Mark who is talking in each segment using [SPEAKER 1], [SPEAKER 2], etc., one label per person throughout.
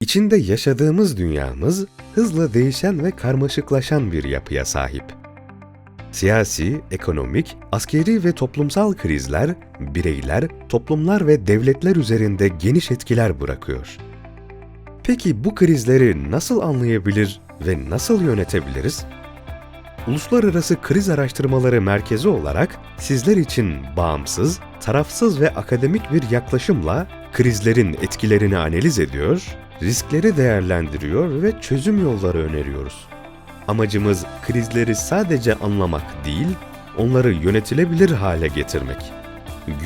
[SPEAKER 1] İçinde yaşadığımız dünyamız hızla değişen ve karmaşıklaşan bir yapıya sahip. Siyasi, ekonomik, askeri ve toplumsal krizler, bireyler, toplumlar ve devletler üzerinde geniş etkiler bırakıyor. Peki bu krizleri nasıl anlayabilir ve nasıl yönetebiliriz? Uluslararası Kriz Araştırmaları Merkezi olarak sizler için bağımsız, tarafsız ve akademik bir yaklaşımla krizlerin etkilerini analiz ediyor, riskleri değerlendiriyor ve çözüm yolları öneriyoruz. Amacımız krizleri sadece anlamak değil, onları yönetilebilir hale getirmek.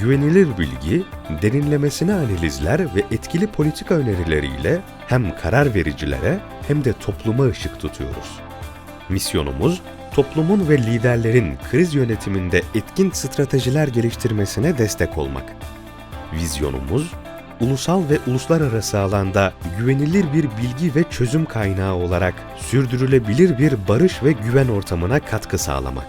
[SPEAKER 1] Güvenilir bilgi, derinlemesine analizler ve etkili politika önerileriyle hem karar vericilere hem de topluma ışık tutuyoruz. Misyonumuz, toplumun ve liderlerin kriz yönetiminde etkin stratejiler geliştirmesine destek olmak. Vizyonumuz, ulusal ve uluslararası alanda güvenilir bir bilgi ve çözüm kaynağı olarak sürdürülebilir bir barış ve güven ortamına katkı sağlamak.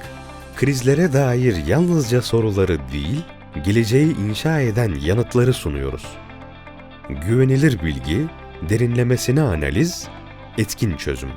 [SPEAKER 1] Krizlere dair yalnızca soruları değil, geleceği inşa eden yanıtları sunuyoruz. Güvenilir bilgi, derinlemesine analiz, etkin çözüm.